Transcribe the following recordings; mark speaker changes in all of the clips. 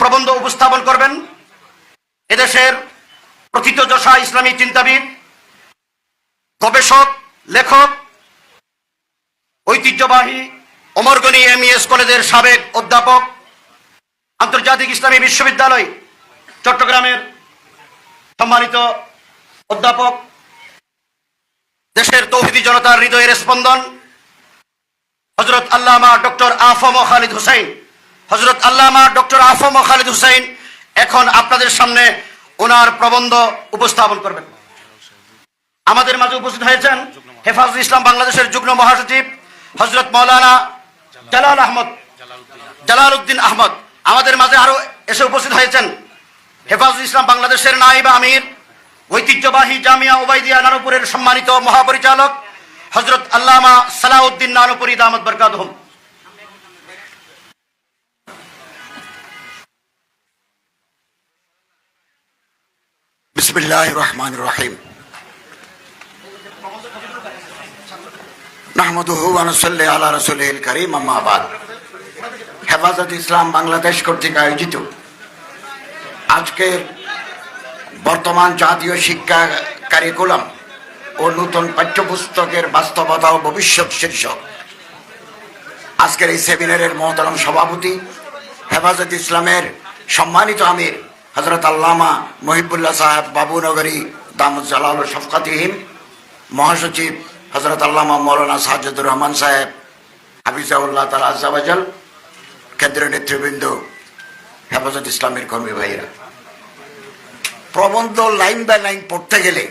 Speaker 1: প্রবন্ধ উপস্থাপন করবেন। এদেশের প্রথিতযশা ইসলামী চিন্তাবিদ, গবেষক, লেখক, ঐতিহ্যবাহী অমরগনি এম এস কলেজের সাবেক অধ্যাপক, আন্তর্জাতিক ইসলামী বিশ্ববিদ্যালয় চট্টগ্রামের সম্মানিত অধ্যাপক, দেশের তৌহিদি জনতার হৃদয়ের স্পন্দন হজরত আল্লামা ডক্টর আফম খালিদ হুসাইন হজরত আল্লামা ডক্টর আফম খালিদ হুসাইন এখন আপনাদের সামনে ওনার প্রবন্ধ উপস্থাপন করবেন। আমাদের মাঝে উপস্থিত হয়েছেন হেফাজুল ইসলাম বাংলাদেশের যুগ্ম মহাসচিব হজরত মৌলানা জালাল আহমদ জালাল উদ্দিন আহমদ। আমাদের মাঝে আরও এসে উপস্থিত হয়েছেন হেফাজুল ইসলাম বাংলাদেশের নাইবা আমির, ঐতিহ্যবাহী জামিয়া ওবাইদিয়া নানুপুরের সম্মানিত মহাপরিচালক হজরত আল্লামা সালাউদ্দিন নানুপুরি দামদ বরকাত
Speaker 2: বিসমিল্লাহ রহমান রহিম আলা রসুল করিম আম্মাবাদ হেফাজত ইসলাম বাংলাদেশ কর্তৃক আয়োজিত আজকের বর্তমান জাতীয় শিক্ষা কারিকুলাম ও নতুন পাঠ্যপুস্তকের বাস্তবতা ও ভবিষ্যৎ শীর্ষক। আজকের এই সেমিনারের মহতরম সভাপতি হেফাজত ইসলামের সম্মানিত আমির হজরত আল্লামা মহিবুল্লাহ সাহেব বাবুনগরী দামদ জালাল শফকাতিহিম মহাসচিব হজরত আল্লামা মৌলানা সাজ্জাদুর রহমান সাহেব, হাফিজাউল্লাহ তালা আজাবাজাল কেন্দ্রীয় নেতৃবৃন্দ, হেফাজত ইসলামের কর্মী ভাইরা প্রবন্ধ লাইন বাই লাইন পড়তে গেলে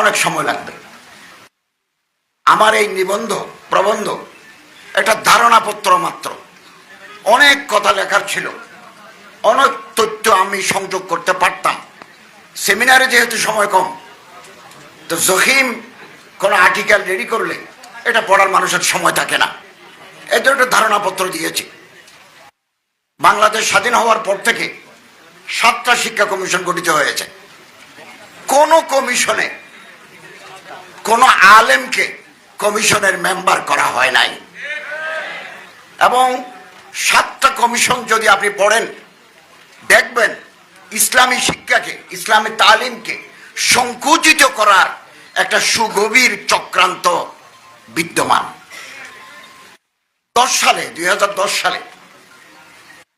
Speaker 2: অনেক সময় লাগবে। আমার এই নিবন্ধ, প্রবন্ধ একটা ধারণাপত্র মাত্র। অনেক কথা লেখার ছিল। অনেক তথ্য আমি সংযোগ করতে পারতাম। সেমিনারে যেহেতু সময় কম, তো জহিম কোনো আর্টিকেল রেডি করলে এটা পড়ার মানুষের সময় থাকে না। এদের একটা ধারণাপত্র দিয়েছি। বাংলাদেশ স্বাধীন হওয়ার পর থেকে সাতটা শিক্ষা কমিশন গঠিত হয়েছে। কোন কমিশনে কোন আলেমকে কমিশনের মেম্বার করা হয় নাই। এবং সাতটা কমিশন যদি আপনি পড়েন দেখবেন ইসলামী শিক্ষাকে, ইসলামী তালিমকে সংকুচিত করার একটা সুগভীর চক্রান্ত বিদ্যমান। দশ সালে, দুই হাজার দশ সালে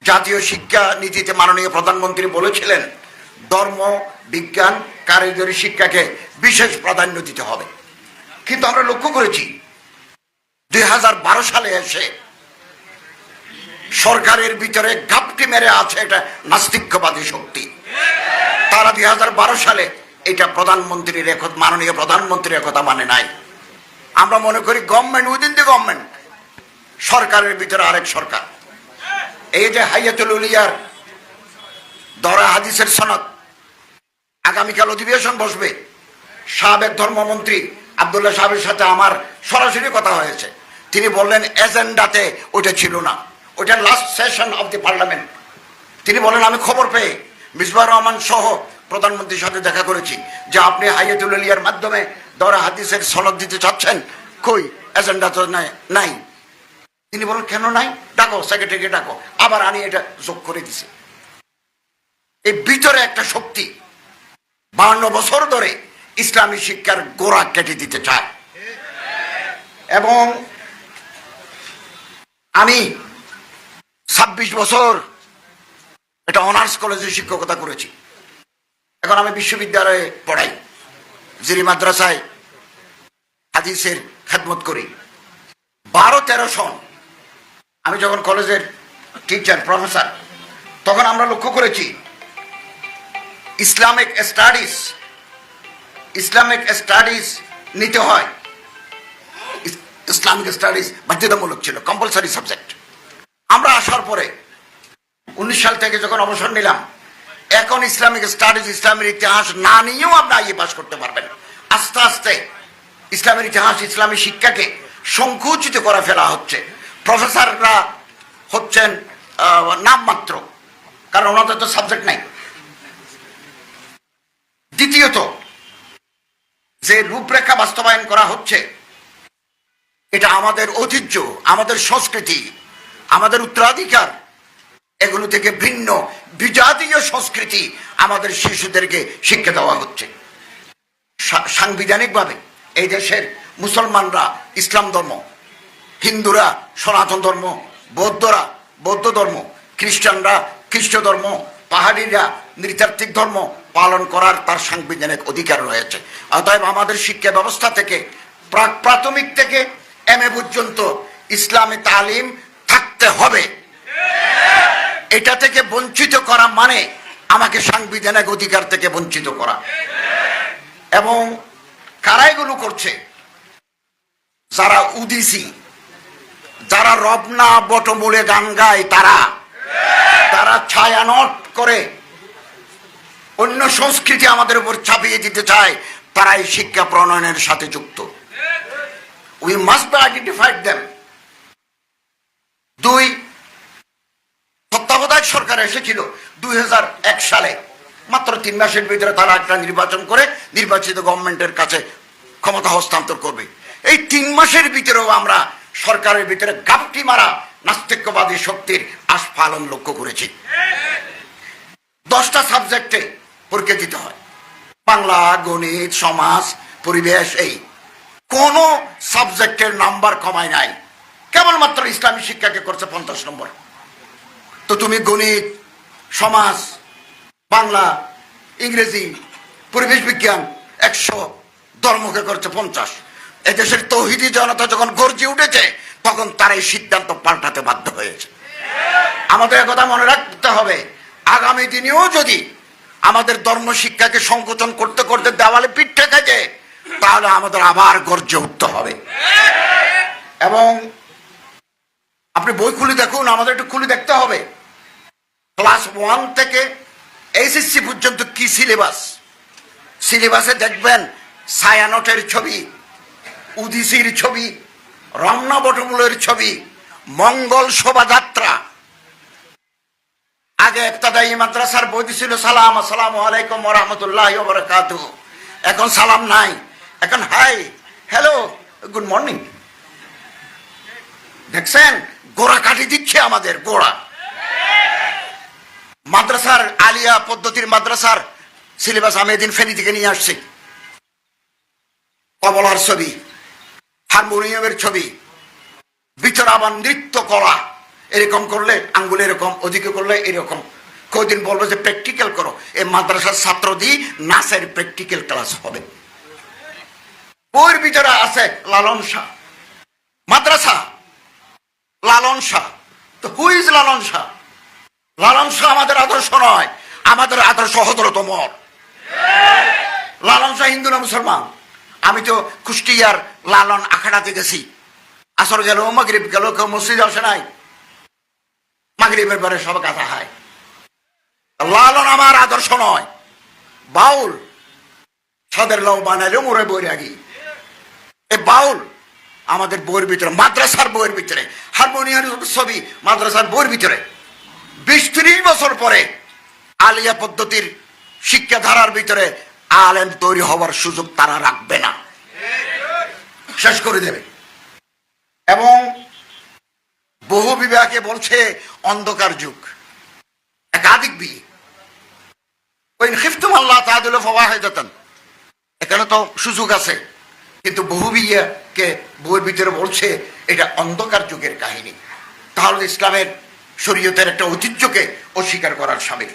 Speaker 2: জাতীয় শিক্ষা নীতিতে মাননীয় প্রধানমন্ত্রী বলেছিলেন, ধর্ম, বিজ্ঞান, কারিগরি শিক্ষাকে বিশেষ প্রাধান্য দিতে হবে। কিন্তু আমরা লক্ষ্য করেছি, দুই হাজার বারো সালে এসে সরকারের ভিতরে গাপটি মেরে আছে একটা নাস্তিক্যবাদী শক্তি। তারা দুই হাজার বারো সালে এটা প্রধানমন্ত্রীর একথ, মাননীয় প্রধানমন্ত্রীর কথা মানে নাই। আমরা মনে করি গভর্নমেন্ট উইদিন দি গভর্নমেন্ট সরকারের ভিতরে আরেক সরকার। এই যে হাইয়াতুল উলিয়ার দরা হাদিসের সনদ, আগামীকাল অধিবেশন বসবে। সাবেক ধর্মমন্ত্রী আবদুল্লাহ সাহেবের সাথে আমার সরাসরি কথা হয়েছে। তিনি বললেন, এজেন্ডাতে ওটা ছিল না। ওটা last session of the parliament তিনি বলেন, আমি খবর পেয়ে মিসবাহ রহমান সহ প্রধানমন্ত্রীর সাথে দেখা করেছি, যে আপনি হাইয়াতুল আলিয়ার মাধ্যমে দরা হাদিসের সনদ দিতে চাচ্ছেন। কই? এজেন্ডা তো নাই তিনি বলেন, কেন নাই? ডাকো সেক্রেটারিকে ডাকো। আবার আনি এটা যোগ করে দিছে। এই ভিতরে একটা শক্তি বান্ন বছর ধরে ইসলামী শিক্ষার গোড়া কেটে দিতে চায়। এবং আমি ছাব্বিশ বছর এটা অনার্স কলেজে শিক্ষকতা করেছি। এখন আমি বিশ্ববিদ্যালয়ে পড়াই জিরি মাদ্রাসায় হাদিসের খেদমত করি। বারো, তেরো সন, আমি যখন কলেজের টিচার প্রফেসর তখন আমরা লক্ষ্য করেছি, ইসলামিক স্টাডিজ ইসলামিক স্টাডিজ নিতে হয়। ইসলামিক স্টাডিজ বাধ্যতামূলক ছিল কম্পালসারি সাবজেক্ট আমরা আসার পরে উনিশ সাল থেকে যখন অবসর নিলাম, এখন ইসলামিক স্টাডিজ, ইসলামের ইতিহাস না নিয়েও আপনি আইএ পাস করতে পারবেন। আস্তে আস্তে ইসলামের ইতিহাস, ইসলামী শিক্ষাকে সংকুচিত করে ফেলা হচ্ছে। প্রফেসররা হচ্ছেন নামমাত্র, কারণ ওনাদের তো সাবজেক্ট নাই। দ্বিতীয়ত, যে রূপরেখা বাস্তবায়ন করা হচ্ছে, এটা আমাদের ঐতিহ্য, আমাদের সংস্কৃতি আমাদের উত্তরাধিকার, এগুলো থেকে ভিন্ন বিজাতীয় সংস্কৃতি আমাদের শিশুদেরকে শিক্ষা দেওয়া হচ্ছে। সাংবিধানিকভাবে এই দেশের মুসলমানরা ইসলাম ধর্ম, হিন্দুরা সনাতন ধর্ম, বৌদ্ধরা বৌদ্ধ ধর্ম, খ্রিস্টানরা খ্রিস্ট ধর্ম, পাহাড়িরা নৃতাত্ত্বিক ধর্ম পালন করার তার সাংবিধানিক অধিকার রয়েছে। অতএব আমাদের শিক্ষা ব্যবস্থা থেকে প্রাক প্রাথমিক থেকে এম এ পর্যন্ত ইসলামী তালিম হবে। এটা থেকে বঞ্চিত করা মানে আমাকে সাংবিধানিক অধিকার থেকে বঞ্চিত করা। এবং কারা এগুলো করছে? যারা উদিসি, যারা রবনা বটমূলে গান গায় তারা। তারা ছায়ানট করে অন্য সংস্কৃতি আমাদের উপর চাপিয়ে দিতে চায় তারা এই শিক্ষা প্রণয়নের সাথে যুক্ত। We must be identified them দুই, তত্ত্বাবধায়ক সরকার এসেছিল দুই হাজার এক সালে। মাত্র তিন মাসের ভিতরে তারা একটা নির্বাচন করে নির্বাচিত গভর্নমেন্টের কাছে ক্ষমতা হস্তান্তর করবে। এই তিন মাসের ভিতরেও আমরা সরকারের ভিতরে গাপটি মারা নাস্তিক্যবাদী শক্তির আস্ফালন লক্ষ্য করেছি। দশটা সাবজেক্টে পরীক্ষা দিতে হয়। বাংলা, গণিত, সমাজ, পরিবেশ, এই। কোন সাবজেক্টের নাম্বার কমায় নাই। কেবলমাত্র ইসলামী শিক্ষাকে করছে পঞ্চাশ নম্বর। তো তুমি গণিত, সমাজ, বাংলা, ইংরেজি, পরিবেশ বিজ্ঞান একশো ধর্মকে করছে পঞ্চাশ। এদেশের তৌহিদি জনতা যখন গর্জে উঠেছে, তখন তার এই সিদ্ধান্ত পাল্টাতে বাধ্য হয়েছে। আমাদের কথা মনে রাখতে হবে। আগামী দিনেও যদি আমাদের ধর্ম শিক্ষাকে সংকোচন করতে করতে দেওয়ালে পিঠ ঠেকেছে, তাহলে আমাদের আবার গর্জে উঠতে হবে। এবং আপনি বই খুলে দেখুন, আমাদের একটু খুলে দেখতে হবে। ক্লাস ওয়ান থেকে এইচএসসি পর্যন্ত কি সিলেবাস সিলেবাসে দেখবেন সায়ানটের ছবি, উদিসির ছবি, রমনা বটমূলের ছবি, মঙ্গল শোভাযাত্রা। আগে একতাদাই মাদ্রাসার বই ছিল সালাম, আসসালামু আলাইকুম রহমতুল্লাহ বরকাত এখন সালাম নাই। এখন হাই, হ্যালো, গুড মর্নিং। দেখছেন? গোড়া কাটি দিচ্ছে আমাদের, গোড়া। মাদ্রাসার আলিয়া পদ্ধতির মাদ্রাসার সিলেবাস আমি এদিন ফেনি থেকে নিয়ে আসছি। কমলার ছবি, হারমোনিয়ামের ছবি ভিতরে আবার নৃত্য করা, এরকম করলে আঙ্গুল এরকম, ওদিকে করলে এরকম। কদিন বলব যে প্র্যাকটিক্যাল করো। এই মাদ্রাসার ছাত্র দিয়ে নাচের প্র্যাকটিক্যাল ক্লাস হবে। ওর ভিতরে আছে লালন শাহ। মাদ্রাসা লালন শাহ। তো হু ইজ লালন শাহ? লালন শাহ আমাদের আদর্শ নয়, আমাদের আদর্শ হজরত মর লালন শাহ হিন্দু না মুসলমান? আমি তো কুষ্টিয়ার লালন আখাড়াতে গেছি আসর গেল, মাগরিব গেল, কেউ মসজিদ আসে নাই। মাগরিবের পরে সব কথা হয়। লালন আমার আদর্শ নয়। বাউল। সদের লও বানাইলেও মোরে বই রাগি এ বাউল আমাদের বইয়ের ভিতরে, মাদ্রাসার বইয়ের ভিতরে হারমোনিয়াম ছবি মাদ্রাসার বইয়ের ভিতরে। বিশ ত্রিশ বছর পরে আলিয়া পদ্ধতির শিক্ষাধারার ভিতরে আলেম তৈরি হওয়ার সুযোগ তারা রাখবে না। শেষ করে দেবে। এবং বহু বিবাহকে বলছে, অন্ধকার যুগ, একাধিক বিয়ে। ওই খিফতুম আল্লাহ তাহলে যেতেন এখানে তো সুযোগ আছে, কিন্তু বহু বিয়েকে বইয়ের ভিতরে বলছে, এটা অন্ধকার যুগের কাহিনী। তাহলে ইসলামের শরীয়তের একটা ঐতিহ্যকে অস্বীকার করার সামিল।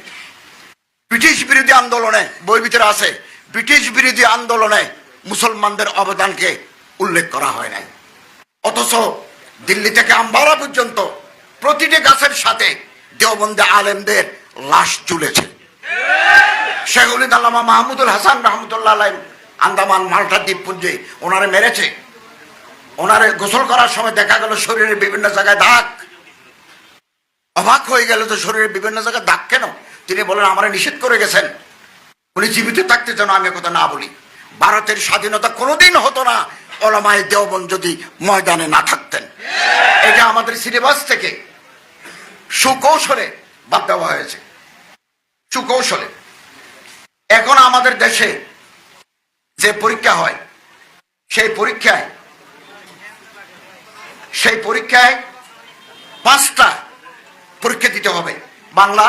Speaker 2: ব্রিটিশ বিরোধী আন্দোলনে, বইয়ের ভিতরে আছে, ব্রিটিশ বিরোধী আন্দোলনে মুসলমানদের অবদানকে উল্লেখ করা হয় নাই। অথচ দিল্লি থেকে আম্বারা পর্যন্ত প্রতিটি গাছের সাথে দেওবন্দে আলেমদের লাশ ঝুলেছে। শেখুল আল্লামা মাহমুদুল হাসান রহমতুল্লাহ আলাই আন্দামান, মাল্টা দ্বীপপুঞ্জে ওনারে মেরেছে। ওনারে গোসল করার সময় দেখা গেল শরীরের বিভিন্ন জায়গায় দাগ। অবাক হয়ে গেল তো শরীরের বিভিন্ন জায়গায় দাগ কেন? তিনি বলেন আমরা নিষেধ করে গেছেন। উনি জীবিত থাকতে যেন আমি কথা না বলি। ভারতের স্বাধীনতা কোনোদিন হতো না অলমায় দেওবন যদি ময়দানে না থাকতেন। এটা আমাদের সিলেবাস থেকে সুকৌশলে বাদ দেওয়া হয়েছে। সুকৌশলে। এখন আমাদের দেশে যে পরীক্ষা হয়, সেই পরীক্ষায় সেই পরীক্ষায় পাঁচটা পরীক্ষা দিতে হবে। বাংলা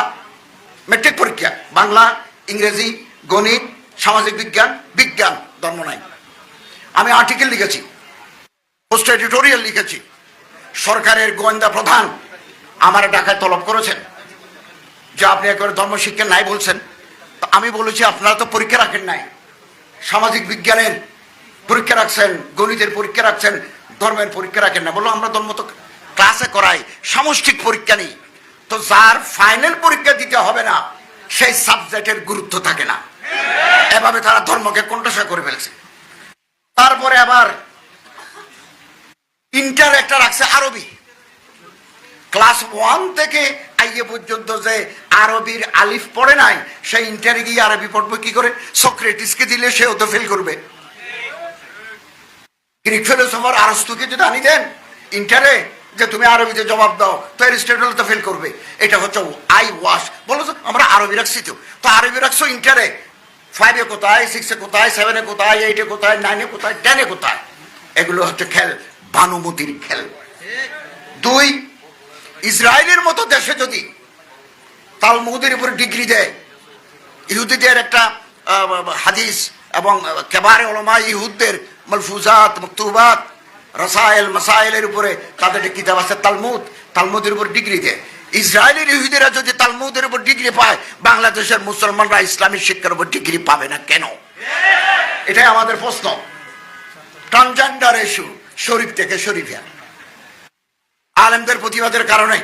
Speaker 2: মেট্রিক পরীক্ষা, বাংলা, ইংরেজি, গণিত, সামাজিক বিজ্ঞান বিজ্ঞান, ধর্ম নাই। আমি আর্টিকেল লিখেছি পোস্ট এডিটোরিয়াল লিখেছি। সরকারের গোয়েন্দা প্রধান আমার ডাকায় তলব করেছেন, যে আপনি একবার ধর্মশিক্ষা নাই বলছেন। তো আমি বলেছি, আপনারা তো পরীক্ষা রাখেন নাই। সামাজিক বিজ্ঞানের পরীক্ষা রাখছেন, গণিতের পরীক্ষা রাখছেন ধর্মের পরীক্ষা রাখেন না। বলল, আমরা ধর্ম তো ক্লাসে করাই, সামষ্টিক পরীক্ষা নেই। তো যার ফাইনাল পরীক্ষা দিতে হবে না, সেই সাবজেক্টের গুরুত্ব থাকে না। এভাবে তারা ধর্মকে কণ্ঠসা করে ফেলছে। তারপরে আবার ইন্টার একটা রাখছে আরবি। ক্লাস ওয়ান থেকে আইয়ে পর্যন্ত যে আরবির আলিফ পড়ে নাই, সেই ইন্টারে গিয়ে আরবি পড়বে কি করে? সক্রেটিসকে দিলে সেও তো ফেল করবে। গ্রিক ফিলোসফার আরস্তুকে যদি আনি দেন, ইন্টারে, যে তুমি আরবিতে জবাব দাও, তো এরিস্টটল তো ফেল করবে। এটা হচ্ছে আই ওয়াশ। বলো তো, আমরা আরবি রাখছি তো। তো আরবি রাখছো ইন্টারে। ফাইভে কোথায় সিক্সে কোথায় সেভেনে কোথায় এইটে কোথায় নাইনে কোথায় টেনে কোথায়? এগুলো হচ্ছে খেল, ভানুমতির খেল। দুই, ইসরায়েলের মতো দেশে যদি তালমুদের উপর ডিগ্রি দেয়, ইহুদিদের একটা হাদিস এবং কেবারে ওলমা ইহুদদের মলফুজাত, মকতুবাত, রসায়েল মাসাইলের উপরে তাদের একটা কিতাব আছে তালমুদ। তালমুদের উপর ডিগ্রি দেয়। ইসরায়েলের ইহুদিরা যদি তালমুদের উপর ডিগ্রি পায়, বাংলাদেশের মুসলমানরা ইসলামী শিক্ষার উপর ডিগ্রি পাবে না কেন? এটাই আমাদের প্রশ্ন। ট্রান্সজেন্ডার ইস্যু শরীফ থেকে শরীফিয়া আলেমদের প্রতিবাদের কারণে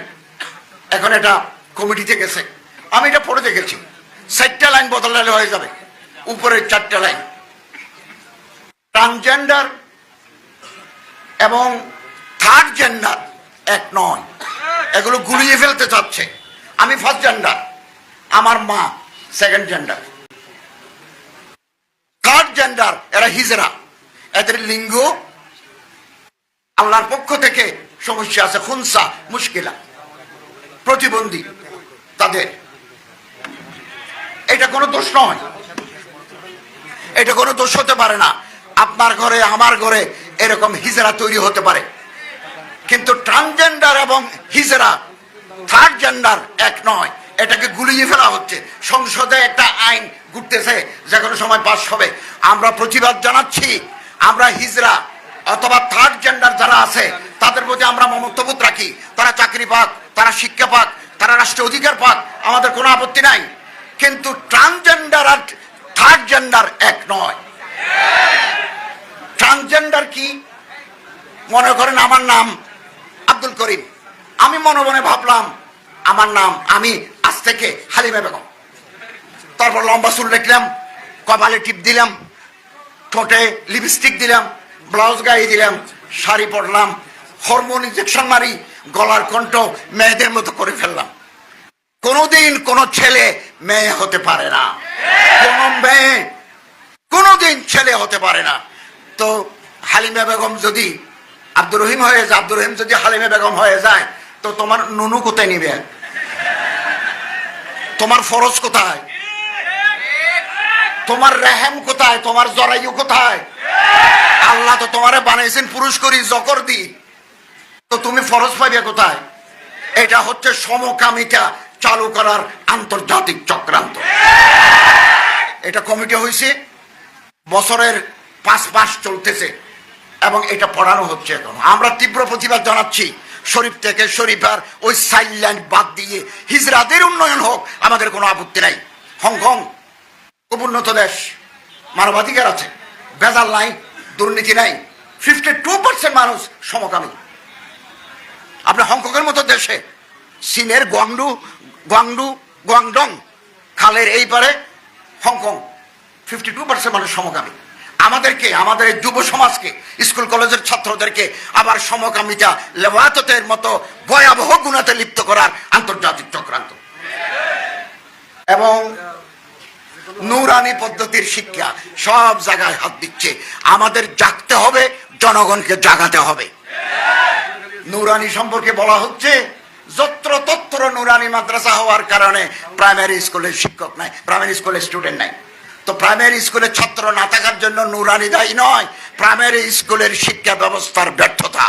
Speaker 2: এখন এটা কমিটিতে গেছে। আমি এটা পড়ে দেখেছি। চারটা লাইন বদলালে হয়ে যাবে। উপরের চারটা লাইন। ট্রান্সজেন্ডার এবং থার্ড জেন্ডার এক নয়। এগুলো গুলিয়ে ফেলতে চাচ্ছে। আমি ফার্স্ট জেন্ডার আমার মা সেকেন্ড জেন্ডার থার্ড জেন্ডার এরা হিজরা। এদের লিঙ্গ আল্লাহর পক্ষ থেকে সমস্যা আছে, খুনসা, মুশকিলা, প্রতিবন্ধী তাদের। এটা কোনো দোষ নয়। এটা কোনো দোষ হতে পারে না। আপনার ঘরে, আমার ঘরে এরকম হিজরা তৈরি হতে পারে। কিন্তু ট্রান্সজেন্ডার এবং হিজরা, থার্ড জেন্ডার এক নয়। এটাকে গুলিয়ে ফেলা হচ্ছে। সংসদে একটা আইন ঘুরতেছে, যে কোনো সময় পাশ হবে। আমরা প্রতিবাদ জানাচ্ছি, আমরা হিজরা অথবা থার্ড জেন্ডার যারা আছে, তাদের প্রতি আমরা মমত্ববোধ রাখি। তারা চাকরি পাক, তারা শিক্ষা পাক, তারা রাষ্ট্রীয় অধিকার পাক, আমাদের কোনো আপত্তি নাই। কিন্তু ট্রান্সজেন্ডার আর থার্ড জেন্ডার এক নয়। ট্রান্সজেন্ডার কি? মনে করেন আমার নাম আব্দুল করিম। আমি মনে মনে ভাবলাম, আমার নাম আমি আজ থেকে হালিমা বেগম। তারপর লম্বা চুল রাখলাম কপালে টিপ দিলাম, ঠোঁটে লিপস্টিক দিলাম ব্লাউজ গায়ে দিলাম, শাড়ি পরলাম হরমোন ইঞ্জেকশন মারি, গলার কণ্ঠ মেয়েদের মতো করে ফেললাম। কোনোদিন কোনো ছেলে মেয়ে হতে পারে না। কোনো মেয়ে কোনোদিন ছেলে হতে পারে না। তো হালিমা বেগম যদি আব্দুর রহিম হয়ে যায়, আব্দুর রহিম যদি হালিমা বেগম হয়ে যায়, তো তোমার নুনু কোথায় নিবে? তোমার ফরজ কোথায়? তোমার রেহেম কোথায়? তোমার জরায়ু কোথায়? আল্লাহ তো তোমারে বানাইছেন পুরুষ করি, জকর দি। তো তুমি ফরজ পাইবে কোথায়? এটা হচ্ছে সমকামিতা চালু করার আন্তর্জাতিক চক্রান্ত। এটা কমিটি হয়েছে বছরের পাঁচ মাস চলতেছে এবং এটা পড়ানো হচ্ছে এখন। আমরা তীব্র প্রতিবাদ জানাচ্ছি শরীফ থেকে শরীফার ওই সাইল্যান্ড বাদ দিয়ে হিজরাদের উন্নয়ন হোক, আমাদের কোনো আপত্তি নাই। হংকং খুব উন্নত দেশ, মানবাধিকার আছে, ভেজাল নাই, দুর্নীতি নাই ফিফটি টু পার্সেন্ট মানুষ সমকামী। আপনি হংকংয়ের মতো দেশে, চীনের গোয়াংডু গোয়াংডু, গোয়াংডং, খালের এই পারে হংকং ফিফটি টু পার্সেন্ট মানুষ সমকামী। আমাদেরকে, আমাদের যুব সমাজকে, স্কুল কলেজের ছাত্রদেরকে আবার সমকামিতা লেবাততের মতো ভয়াবহ গুণাতে লিপ্ত করার আন্তর্জাতিক চক্রান্ত। এবং নুরানি পদ্ধতির শিক্ষা সব জায়গায় হাত দিচ্ছে। আমাদের জাগতে হবে, জনগণকে জাগাতে হবে। নুরানি সম্পর্কে বলা হচ্ছে, যত্র তত্র নুরানি মাদ্রাসা হওয়ার কারণে প্রাইমারি স্কুলের শিক্ষক নাই প্রাইমারি স্কুলের স্টুডেন্ট নাই। তো প্রাইমারি স্কুলের ছাত্র না থাকার জন্য নুরানি দায়ী নয়। প্রাইমারি স্কুলের শিক্ষা ব্যবস্থার ব্যর্থতা।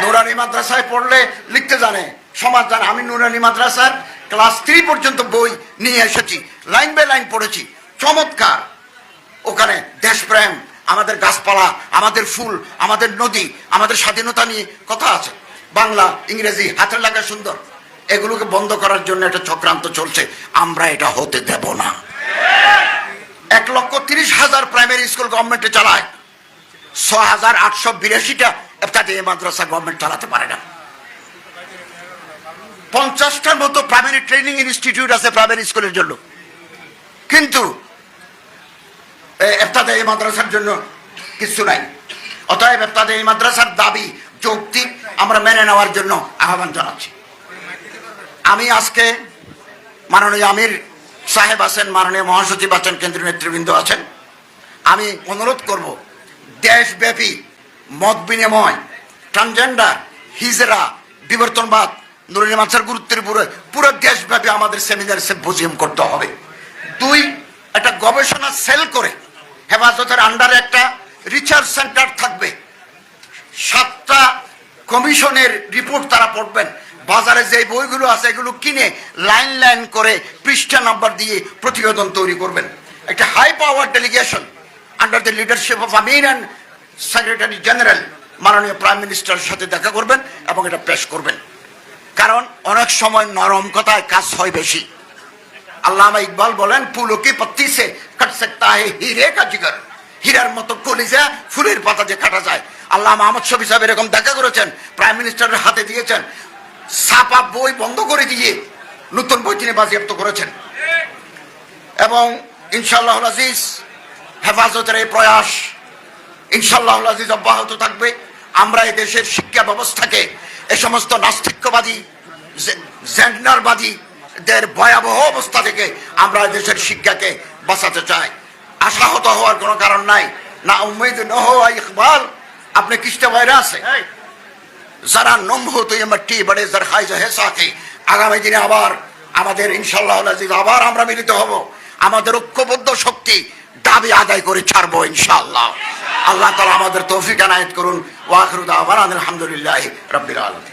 Speaker 2: নুরানি মাদ্রাসায় পড়লে লিখতে জানে, সমাজ জান, আমি নুরানি মাদ্রাসার ক্লাস থ্রি পর্যন্ত বই নিয়ে এসেছি লাইন বাই লাইন পড়েছি। চমৎকার। ওখানে দেশপ্রেম, আমাদের গাছপালা, আমাদের ফুল, আমাদের নদী, আমাদের স্বাধীনতা নিয়ে কথা আছে। বাংলা, ইংরেজি হাতের লাগা সুন্দর। এগুলোকে বন্ধ করার জন্য একটা চক্রান্ত চলছে। আমরা এটা হতে দেব না। এক লক্ষ তিরিশ হাজার প্রাইমারি স্কুল গভর্নমেন্টে চালায়। ছ হাজার আটশো বিরাশিটা এফতাদি মাদ্রাসা গভর্নমেন্ট চালাতে পারে না। পঞ্চাশটার মতো প্রাইমারি ট্রেনিং ইনস্টিটিউট আছে প্রাইমারি স্কুলের জন্য। কিন্তু এফতাদে এই মাদ্রাসার জন্য কিছু নাই। অতএব এফতাদে এই মাদ্রাসার দাবি যৌক্তিক, আমরা মেনে নেওয়ার জন্য আহ্বান জানাচ্ছি। আমি আজকে মাননীয় আমির সাহেব আছেন, মাননীয় মহাসচিব আছেন, কেন্দ্রীয় নেতৃবৃন্দ আছেন। আমি অনুরোধ করব, দেশব্যাপী, মত বিনিময় ট্রান্সজেন্ডার হিজরা, বিবর্তনবাদ, নুরুল মাছের গুরুত্বের পুরো পুরো দেশব্যাপী আমাদের সেমিনার সিম্পোজিয়াম করতে হবে। দুই, একটা গবেষণা সেল করে হেফাজতের আন্ডারে একটা রিসার্চ সেন্টার থাকবে। সাতটা কমিশনের রিপোর্ট তারা পড়বেন। বাজারে যে বইগুলো আছে, এগুলো কিনে লাইন লাইন করে পৃষ্ঠা নাম্বার দিয়ে প্রতিবেদন তৈরি করবেন। একটা high power delegation under the leadership of Aamir and secretary general মাননীয় প্রাইম মিনিস্টারের সাথে দেখা করবেন এবং এটা পেশ করবেন। কারণ অনেক সময় নরম কথায় কাজ হয় বেশি। আল্লামা ইকবাল বলেন পুলো কি পত্তি সে কাট সকতা হে হিরে কা জিগর। হীরার মতো কলিজা ফুলের পাতা যে কাটা যায়। আল্লাহ আহমদ শফি সাহেব এরকম দেখা করেছেন প্রাইম মিনিস্টারের হাতে দিয়েছেন। ছাপা বই বন্ধ করে দিয়ে নতুন বই তিনি বাজেয়াপ্ত করেছেন। এবং ইনশাল্লাহ আজিজ হেফাজতের এই প্রয়াস ইনশাল্লাহ আজিজ অব্যাহত থাকবে। আমরা এই দেশের শিক্ষা ব্যবস্থাকে এ সমস্ত নাস্তিক্যবাদী জেন্ডারবাদী দের ভয়াবহ অবস্থা থেকে আমরা দেশের শিক্ষাকে বাঁচাতে চাই। আশাহত হওয়ার কোনো কারণ নাই। না উম্মেদ, ন হওয়া ইকবাল। আপনি কিসটা বাইরে আছে যারা নম হতো মাটি বাড়ে, যার খাই হে সাথে, আগামী দিনে আবার আমাদের ইনশাল্লাহ আবার আমরা মিলিত হব, আমাদের ঐক্যবদ্ধ শক্তি দাবি আদায় করে ছাড়বো ইনশাল্লাহ আল্লাহ তালা আমাদের তৌফিক আনায়ত করুন। ওয়াখরুদ আবার আলহামদুলিল্লাহ রব্বির আলমী